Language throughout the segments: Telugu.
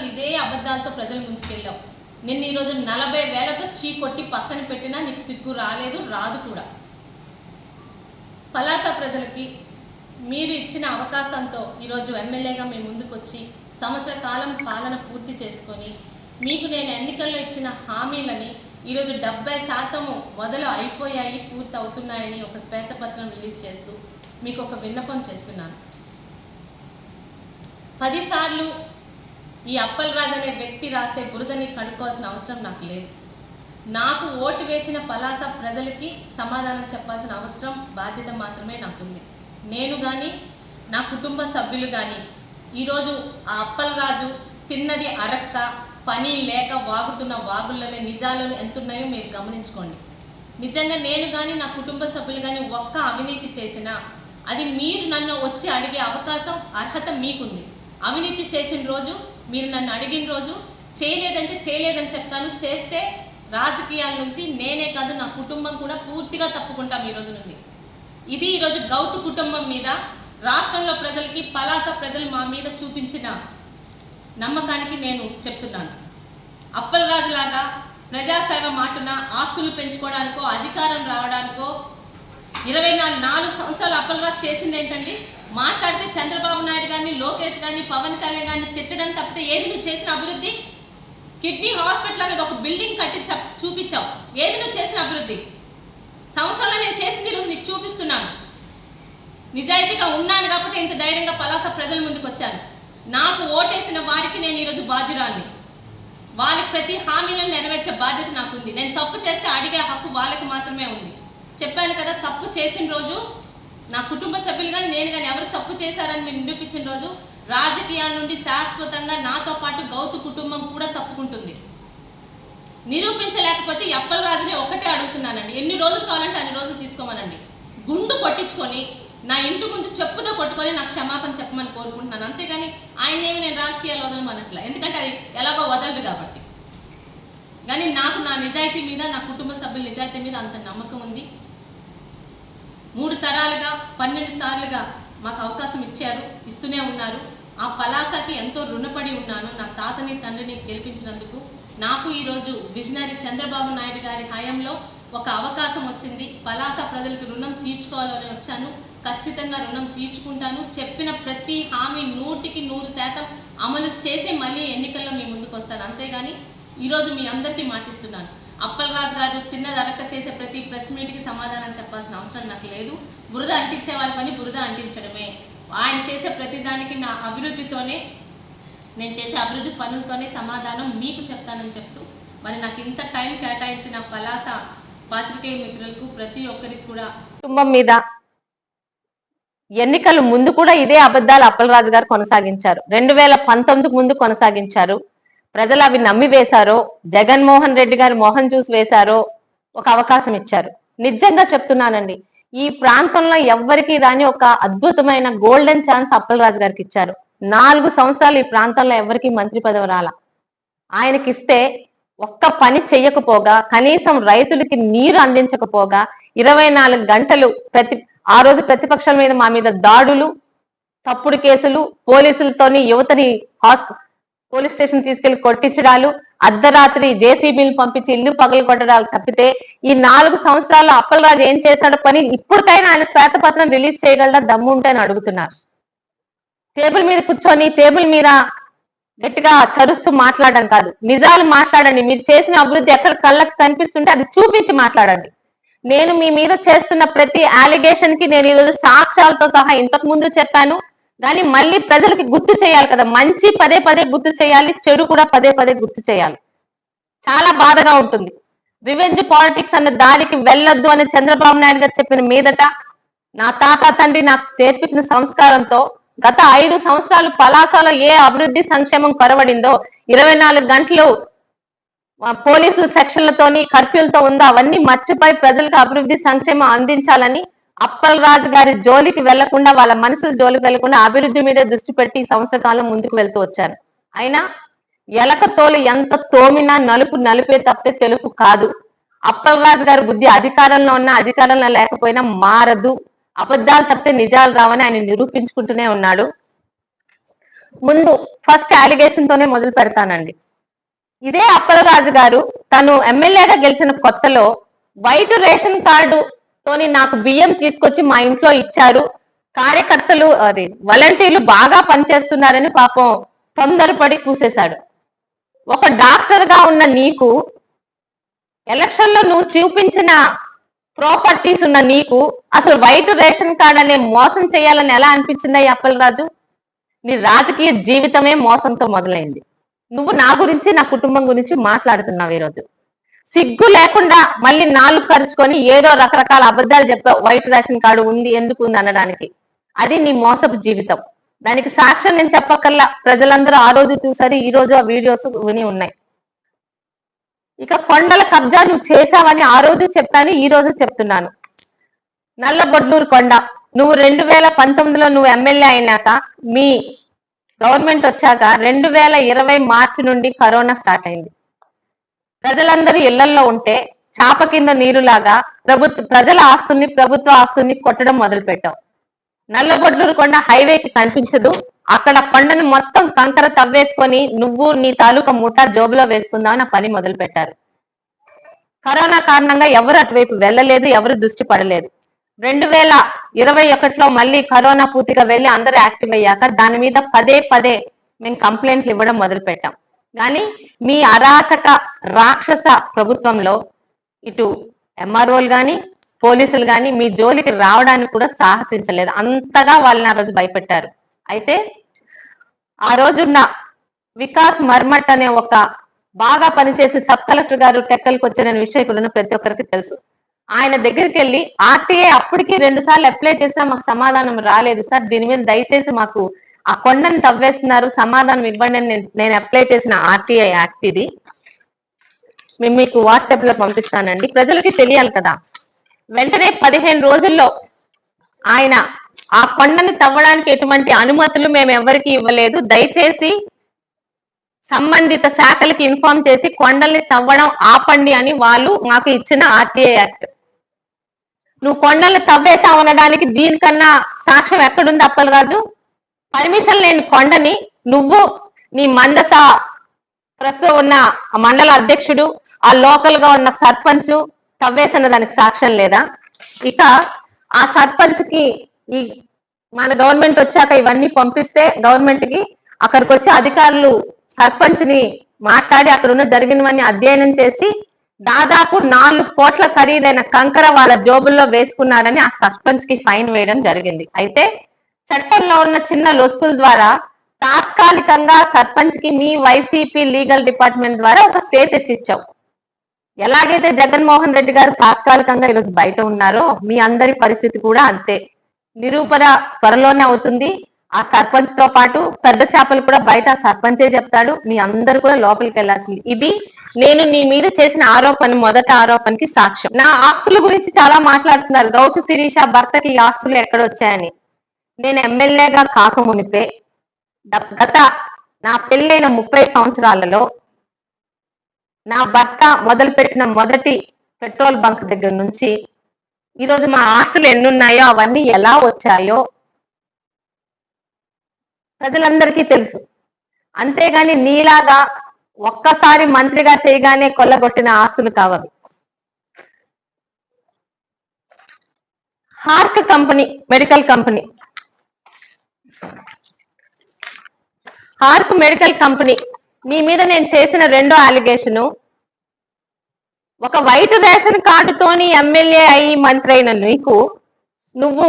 సంవత్సరాలు ఇదే అబద్ధాలతో ప్రజల ముందుకెళ్ళావు నిన్న ఈరోజు నలభై వేలతో చీ కొట్టి పక్కన పెట్టినా నీకు సిగ్గు రాలేదు రాదు కూడా. పలాస ప్రజలకి మీరు ఇచ్చిన అవకాశంతో ఈరోజు ఎమ్మెల్యేగా మీ ముందుకొచ్చి సంవత్సర కాలం పాలన పూర్తి చేసుకొని మీకు నేను ఎన్నికల్లో ఇచ్చిన హామీలని ఈరోజు డెబ్బై శాతము మొదలు అయిపోయాయి పూర్తి అవుతున్నాయని ఒక శ్వేతపత్రం రిలీజ్ చేస్తూ మీకు ఒక విన్నపం చేస్తున్నాను. పదిసార్లు ఈ అప్పలరాజు అనే వ్యక్తి రాసే బురదని కడుక్కోవాల్సిన అవసరం నాకు లేదు. నాకు ఓటు వేసిన పలాస ప్రజలకి సమాధానం చెప్పాల్సిన అవసరం బాధ్యత మాత్రమే నాకుంది. నేను కానీ నా కుటుంబ సభ్యులు కానీ ఈరోజు ఆ అప్పలరాజు తిన్నది అరక్క పని లేక వాగుతున్న వాగుల్లోనే నిజాలు ఎంతున్నాయో మీరు గమనించుకోండి. నిజంగా నేను కానీ నా కుటుంబ సభ్యులు కానీ ఒక్క అవినీతి చేసినా అది మీరు నన్ను వచ్చి అడిగే అవకాశం అర్హత మీకుంది. అవినీతి చేసిన రోజు మీరు నన్ను అడిగిన రోజు చేయలేదంటే చేయలేదని చెప్తాను. చేస్తే రాజకీయాల నుంచి నేనే కాదు నా కుటుంబం కూడా పూర్తిగా తప్పుకుంటాం ఈ రోజు నుండి. ఇది ఈరోజు గౌతు కుటుంబం మీద రాష్ట్రంలో ప్రజలకి పలాస ప్రజలు మా మీద చూపించిన నమ్మకానికి నేను చెప్తున్నాను. అప్పలరాజులాగా ప్రజాసేవ మాటున ఆస్తులు పెంచుకోవడానికో అధికారం రావడానికో ఇరవై నాలుగు నాలుగు సంవత్సరాలు అప్పలరాజు చేసింది ఏంటండి మాట్లాడితే చంద్రబాబు నాయుడు కానీ లోకేష్ కానీ పవన్ కళ్యాణ్ కానీ తిట్టడం తప్పితే ఏది నువ్వు చేసిన అభివృద్ధి? కిడ్నీ హాస్పిటల్ అనేది ఒక బిల్డింగ్ కట్టి చూపించావు. ఏది నువ్వు చేసిన అభివృద్ధి? సంవత్సరంలో నేను చేసింది ఈరోజు నీకు చూపిస్తున్నాను. నిజాయితీగా ఉన్నాను కాబట్టి ఇంత ధైర్యంగా పలాస ప్రజల ముందుకు వచ్చాను. నాకు ఓటేసిన వారికి నేను ఈరోజు బాధ్యురాన్ని వాళ్ళకి ప్రతి హామీలను నెరవేర్చే బాధ్యత నాకుంది. నేను తప్పు చేస్తే అడిగే హక్కు వాళ్ళకి మాత్రమే ఉంది. చెప్పాను కదా తప్పు చేసిన రోజు నా కుటుంబ సభ్యులు కానీ నేను కానీ ఎవరు తప్పు చేశారని మీరు నిరూపించిన రోజు రాజకీయాల నుండి శాశ్వతంగా నాతో పాటు గౌతు కుటుంబం కూడా తప్పుకుంటుంది. నిరూపించలేకపోతే ఎప్పల రాజుని ఒకటే అడుగుతున్నానండి. ఎన్ని రోజులు కావాలంటే అన్ని రోజులు తీసుకోమనండి. గుండు కొట్టించుకొని నా ఇంటి ముందు చెప్పుతో కొట్టుకొని నాకు క్షమాపణ చెప్పమని కోరుకుంటున్నాను. అంతేగాని ఆయన ఏమి నేను రాజకీయాలు వదలమనట్లే ఎందుకంటే అది ఎలాగో వదలడు కాబట్టి. కానీ నాకు నా నిజాయితీ మీద నా కుటుంబ సభ్యుల నిజాయితీ మీద అంత నమ్మకం ఉంది. మూడు తరాలుగా పన్నెండు సార్లుగా మాకు అవకాశం ఇచ్చారు ఇస్తూనే ఉన్నారు. ఆ పలాసకి ఎంతో రుణపడి ఉన్నాను. నా తాతని తండ్రిని గెలిపించినందుకు నాకు ఈరోజు విజనరీ చంద్రబాబు నాయుడు గారి హయాంలో ఒక అవకాశం వచ్చింది. పలాస ప్రజలకు రుణం తీర్చుకోవాలని వచ్చాను. ఖచ్చితంగా రుణం తీర్చుకుంటాను. చెప్పిన ప్రతి హామీ నూటికి నూరు శాతం అమలు చేసి మళ్ళీ ఎన్నికల్లో మీ ముందుకు వస్తాను. అంతేగాని ఈరోజు మీ అందరికీ మాటిస్తున్నాను. అప్పలరాజు గారు తిన్నది అరక్క చేసే ప్రతి ప్రెస్ మీట్కి సమాధానం చెప్పాల్సిన అవసరం నాకు లేదు. బురద అంటించే వాళ్ళ పని బురద అంటించడమే. ఆయన చేసే ప్రతిదానికి నా అభివృద్ధితోనే నేను చేసే అభివృద్ధి పనులతోనే సమాధానం మీకు చెప్తానని చెప్తూ మరి నాకు ఇంత టైం కేటాయించిన పలాస పాత్రికేయ మిత్రులకు ప్రతి ఒక్కరికి కూడా కుటుంబం మీద ఎన్నికలు ముందు కూడా ఇదే అబద్ధాలు అప్పలరాజు గారు కొనసాగించారు. రెండు వేల పంతొమ్మిది ముందు కొనసాగించారు. ప్రజలు అవి నమ్మి వేశారో జగన్మోహన్ రెడ్డి గారు మోహన్ చూసి వేశారో ఒక అవకాశం ఇచ్చారు. నిజంగా చెప్తున్నానండి ఈ ప్రాంతంలో ఎవ్వరికి రాని ఒక అద్భుతమైన గోల్డెన్ ఛాన్స్ అప్పలరాజు గారికి ఇచ్చారు. నాలుగు సంవత్సరాలు ఈ ప్రాంతంలో ఎవరికి మంత్రి పదవి రాల. ఆయనకిస్తే ఒక్క పని చెయ్యకపోగా కనీసం రైతులకి నీరు అందించకపోగా ఇరవై నాలుగు గంటలు ప్రతి ఆ రోజు ప్రతిపక్షాల మీద మా మీద దాడులు తప్పుడు కేసులు పోలీసులతోని యువతని హాస్ పోలీస్ స్టేషన్ తీసుకెళ్ళి కొట్టించడాలు అర్ధరాత్రి జేసీబీలు పంపించి ఇల్లు పగలు కొట్టడాలు తప్పితే ఈ నాలుగు సంవత్సరాలు అప్పలరాజు ఏం చేశాడో పని ఇప్పటికైనా ఆయన శ్వేతపత్రం రిలీజ్ చేయగలడా దమ్ము ఉంటే అని అడుగుతున్నారు. టేబుల్ మీద కూర్చొని టేబుల్ మీద గట్టిగా చరుస్తూ మాట్లాడడం కాదు. నిజాలు మాట్లాడండి. మీరు చేసిన అభివృద్ధి ఎక్కడ కళ్ళకు కనిపిస్తుంటే అది చూపించి మాట్లాడండి. నేను మీ మీద చేస్తున్న ప్రతి అలిగేషన్కి నేను ఈరోజు సాక్ష్యాలతో సహా ఇంతకు ముందు చెప్పాను. కానీ మళ్ళీ ప్రజలకి గుర్తు చేయాలి కదా. మంచి పదే పదే గుర్తు చేయాలి చెడు కూడా పదే పదే గుర్తు చేయాలి. చాలా బాధగా ఉంటుంది. రివెంజ్ పాలిటిక్స్ అన్న దానికి వెళ్ళొద్దు అని చంద్రబాబు నాయుడు గారు చెప్పిన మీదట నా తాత తండ్రి నాకు నేర్పించిన సంస్కారంతో గత ఐదు సంవత్సరాలు పలాసలో ఏ అభివృద్ధి సంక్షేమం కొరవడిందో ఇరవై నాలుగు గంటలు పోలీసుల సెక్షన్లతోని కర్ఫ్యూలతో ఉందో అవన్నీ మర్చిపోయి ప్రజలకు అభివృద్ధి సంక్షేమం అందించాలని అప్పలరాజు గారి జోలికి వెళ్ళకుండా వాళ్ళ మనసు జోలికి వెళ్ళకుండా అభివృద్ధి మీద దృష్టి పెట్టి సంవత్సరకాలం సంవత్సర కాలం ముందుకు వెళ్తూ వచ్చారు. అయినా ఎలక తోలు ఎంత తోమినా నలుపు నలిపే తప్పితే తెలుపు కాదు. అప్పలరాజు గారి బుద్ధి అధికారంలో ఉన్న అధికారంలో లేకపోయినా మారదు. అబద్ధాలు తప్పితే నిజాలు రావని ఆయన నిరూపించుకుంటూనే ఉన్నాడు. ముందు ఫస్ట్ అలిగేషన్ తోనే మొదలు పెడతానండి. ఇదే అప్పలరాజు గారు తను ఎమ్మెల్యేగా గెలిచిన కొత్తలో వైట్ రేషన్ కార్డు తోని నాకు బియ్యం తీసుకొచ్చి మా ఇంట్లో ఇచ్చారు. కార్యకర్తలు అది వాలంటీర్లు బాగా పనిచేస్తున్నారని పాపం తొందరపడి కూసేశాడు. ఒక డాక్టర్గా ఉన్న నీకు ఎలక్షన్లో నువ్వు చూపించిన ప్రాపర్టీస్ ఉన్న నీకు అసలు వైట్ రేషన్ కార్డ్ అనే మోసం చేయాలని ఎలా అనిపించిందా ఈ అప్పలరాజు? నీ రాజకీయ జీవితమే మోసంతో మొదలైంది. నువ్వు నా గురించి నా కుటుంబం గురించి మాట్లాడుతున్నావు ఈరోజు. సిగ్గు లేకుండా మళ్ళీ నాలుగు ఖర్చుకొని ఏదో రకరకాల అబద్ధాలు చెప్తావు వైట్ రేషన్ కార్డు ఉంది ఎందుకు ఉంది అనడానికి. అది నీ మోసపు జీవితం. దానికి సాక్ష్యం నేను చెప్పకల్లా ప్రజలందరూ ఆ రోజు చూసారు ఈ రోజు ఆ వీడియోస్ విని ఉన్నాయి. ఇక కొండల కబ్జా నువ్వు చేశావని ఆ రోజు చెప్పాను ఈ రోజు చెప్తున్నాను. నల్లబొడ్లూరు కొండ. నువ్వు రెండు వేల పంతొమ్మిదిలో నువ్వు ఎమ్మెల్యే అయినాక మీ గవర్నమెంట్ వచ్చాక రెండు వేల ఇరవై మార్చి నుండి కరోనా స్టార్ట్ అయింది. ప్రజలందరూ ఇళ్ళల్లో ఉంటే చాప కింద నీరులాగా ప్రభుత్వ ప్రజల ఆస్తుల్ని ప్రభుత్వ ఆస్తుల్ని కొట్టడం మొదలు పెట్టావు కొండ హైవేకి కనిపించదు అక్కడ కొండని మొత్తం కంకర తవ్వేసుకొని నువ్వు నీ తాలూకా ముఠా జోబులో వేసుకుందామని పని మొదలు పెట్టారు కరోనా కారణంగా ఎవరు అటువైపు వెళ్ళలేదు ఎవరు దృష్టి పడలేదు. రెండు వేల ఇరవై ఒకటిలో మళ్ళీ కరోనా పూర్తిగా వెళ్ళి అందరూ యాక్టివ్ అయ్యాక దాని మీద పదే పదే మేము కంప్లైంట్లు ఇవ్వడం మొదలు పెట్టాం కానీ మీ అరాచక రాక్షస ప్రభుత్వంలో ఇటు ఎంఆర్ఓలు కానీ పోలీసులు కానీ మీ జోలికి రావడానికి కూడా సాహసించలేదు. అంతగా వాళ్ళని ఆ రోజు భయపెట్టారు. అయితే ఆ రోజున్న వికాస్ మర్మట్ అనే ఒక బాగా పనిచేసి సబ్ కలెక్టర్ గారు టెక్కలకు వచ్చిన విషయం ఇక్కడ ప్రతి ఒక్కరికి తెలుసు. ఆయన దగ్గరికి వెళ్ళి ఆర్టీఏ అప్పటికి రెండు సార్లు అప్లై చేసినా మాకు సమాధానం రాలేదు సార్. దీని మీద దయచేసి మాకు ఆ కొండని తవ్వేస్తున్నారు. సమాధానం ఇవ్వండి అని నేను- అప్లై చేసిన ఆర్టీఐ యాక్ట్ ఇది. మేము మీకు వాట్సాప్లో పంపిస్తానండి. ప్రజలకి తెలియాలి కదా. వెంటనే పదిహేను రోజుల్లో ఆయన ఆ కొండని తవ్వడానికి ఎటువంటి అనుమతులు మేము ఎవరికి ఇవ్వలేదు. దయచేసి సంబంధిత శాఖలకి ఇన్ఫార్మ్ చేసి కొండల్ని తవ్వడం ఆపండి అని వాళ్ళు మాకు ఇచ్చిన ఆర్టీఐ యాక్ట్ నువ్వు కొండల్ని తవ్వేసావు అనడానికి దీనికన్నా సాక్ష్యం ఎక్కడుంది అప్పలరాజు? పర్మిషన్ లేని కొండని నువ్వు నీ మందస ప్రస్తుతం ఉన్న ఆ మండల అధ్యక్షుడు ఆ లోకల్గా ఉన్న సర్పంచ్ తవ్వేసిన దానికి సాక్ష్యం లేదా? ఇక ఆ సర్పంచ్కి ఈ మన గవర్నమెంట్ వచ్చాక ఇవన్నీ పంపిస్తే గవర్నమెంట్కి అక్కడికి వచ్చే అధికారులు సర్పంచ్ని మాట్లాడి అక్కడ ఉన్న జరిగినవన్నీ అధ్యయనం చేసి దాదాపు నాలుగు కోట్ల ఖరీదైన కంకర వాళ్ళ జోబుల్లో వేసుకున్నారని ఆ సర్పంచ్కి ఫైన్ వేయడం జరిగింది. అయితే చట్టంలో ఉన్న చిన్న లొసుకుల ద్వారా తాత్కాలికంగా సర్పంచ్కి మీ వైసీపీ లీగల్ డిపార్ట్మెంట్ ద్వారా ఒక స్టే తెచ్చిచ్చావు. ఎలాగైతే జగన్మోహన్ రెడ్డి గారు తాత్కాలికంగా ఈరోజు బయట ఉన్నారో మీ అందరి పరిస్థితి కూడా అంతే. నిరూపణ త్వరలోనే అవుతుంది. ఆ సర్పంచ్తో పాటు పెద్ద చేపలు కూడా బయట సర్పంచే చెప్తాడు. మీ అందరు కూడా లోపలికి వెళ్ళాల్సింది ఇది నేను నీ మీద చేసిన ఆరోపణ మొదటి ఆరోపణకి సాక్ష్యం. నా ఆస్తుల గురించి చాలా మాట్లాడుతున్నారు. గౌతు శిరీష భర్తకి ఈ ఆస్తులు ఎక్కడ వచ్చాయని. నేను ఎమ్మెల్యేగా కాకమునిపే మునిపే గత నా పెళ్ళైన ముప్పై సంవత్సరాలలో నా భర్త మొదలుపెట్టిన మొదటి పెట్రోల్ బంక్ దగ్గర నుంచి ఈరోజు మా ఆస్తులు ఎన్నున్నాయో అవన్నీ ఎలా వచ్చాయో ప్రజలందరికీ తెలుసు. అంతేగాని నీలాగా ఒక్కసారి మంత్రిగా చేయగానే కొల్లగొట్టిన ఆస్తులు కావవి. Hark company medical company Hark medical company. నీ మీద నేను చేసిన రెండో అలిగేషను. ఒక వైట్ రేషన్ కార్డుతోని ఎమ్మెల్యే అయి మంత్రి అయిన నీకు నువ్వు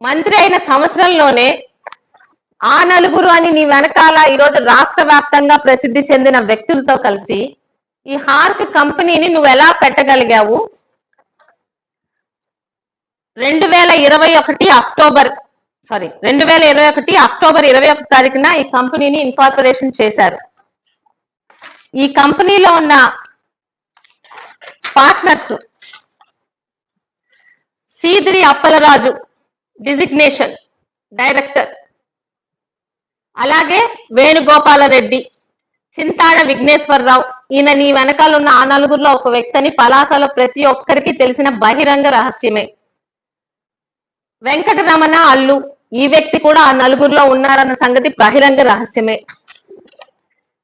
మంత్రి అయిన సంవత్సరంలోనే ఆ నలుగురు అని నీ వెనకాల ఈరోజు రాష్ట్ర వ్యాప్తంగా ప్రసిద్ధి చెందిన వ్యక్తులతో కలిసి ఈ హార్క్ కంపెనీని నువ్వు ఎలా పెట్టగలిగావు? రెండు వేల ఇరవై ఒకటి అక్టోబర్ సారీ రెండు వేల ఇరవై ఒకటి అక్టోబర్ ఇరవై ఒకటి తారీఖున ఈ కంపెనీని ఇన్కార్పొరేషన్ చేశారు. ఈ కంపెనీలో ఉన్న partners Seediri Appalaraju designation director అలాగే వేణుగోపాలరెడ్డి చింతాడ విఘ్నేశ్వరరావు. ఈయన నీ వెనకాల ఉన్న ఆ నలుగురిలో ఒక వ్యక్తిని పలాసలో ప్రతి ఒక్కరికి తెలిసిన బహిరంగ రహస్యమే. వెంకటరమణ అల్లు ఈ వ్యక్తి కూడా ఆ నలుగురిలో ఉన్నారన్న సంగతి బహిరంగ రహస్యమే.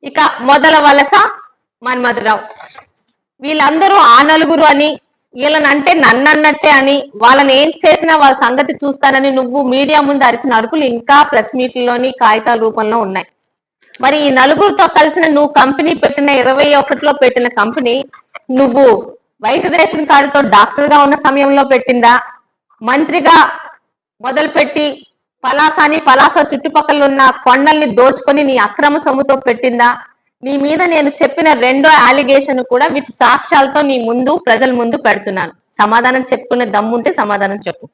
ఇక మొదల వలస మన్మధురావు. వీళ్ళందరూ ఆ నలుగురు అని వీళ్ళనంటే నన్నన్నట్టే అని వాళ్ళని ఏం చేసినా వాళ్ళ సంగతి చూస్తానని నువ్వు మీడియా ముందు అరిచిన అరుపులు ఇంకా ప్రెస్ మీట్లోని కాగితాల రూపంలో ఉన్నాయి. మరి ఈ నలుగురితో కలిసిన నువ్వు కంపెనీ పెట్టిన ఇరవై ఒకటిలో పెట్టిన కంపెనీ నువ్వు వైట్ రేషన్ కార్డుతో డాక్టర్గా ఉన్న సమయంలో పెట్టిందా? మంత్రిగా మొదలుపెట్టి పలాసాని పలాస చుట్టుపక్కల ఉన్న కొండల్ని దోచుకొని నీ అక్రమ సొమ్ముతో పెట్టిందా? నీ మీద నేను చెప్పిన రెండో అలిగేషన్ కూడా విత్ సాక్ష్యాలతో నీ ముందు ప్రజల ముందు పెడుతున్నాను. సమాధానం చెప్పుకునే దమ్ముంటే సమాధానం చెప్పు.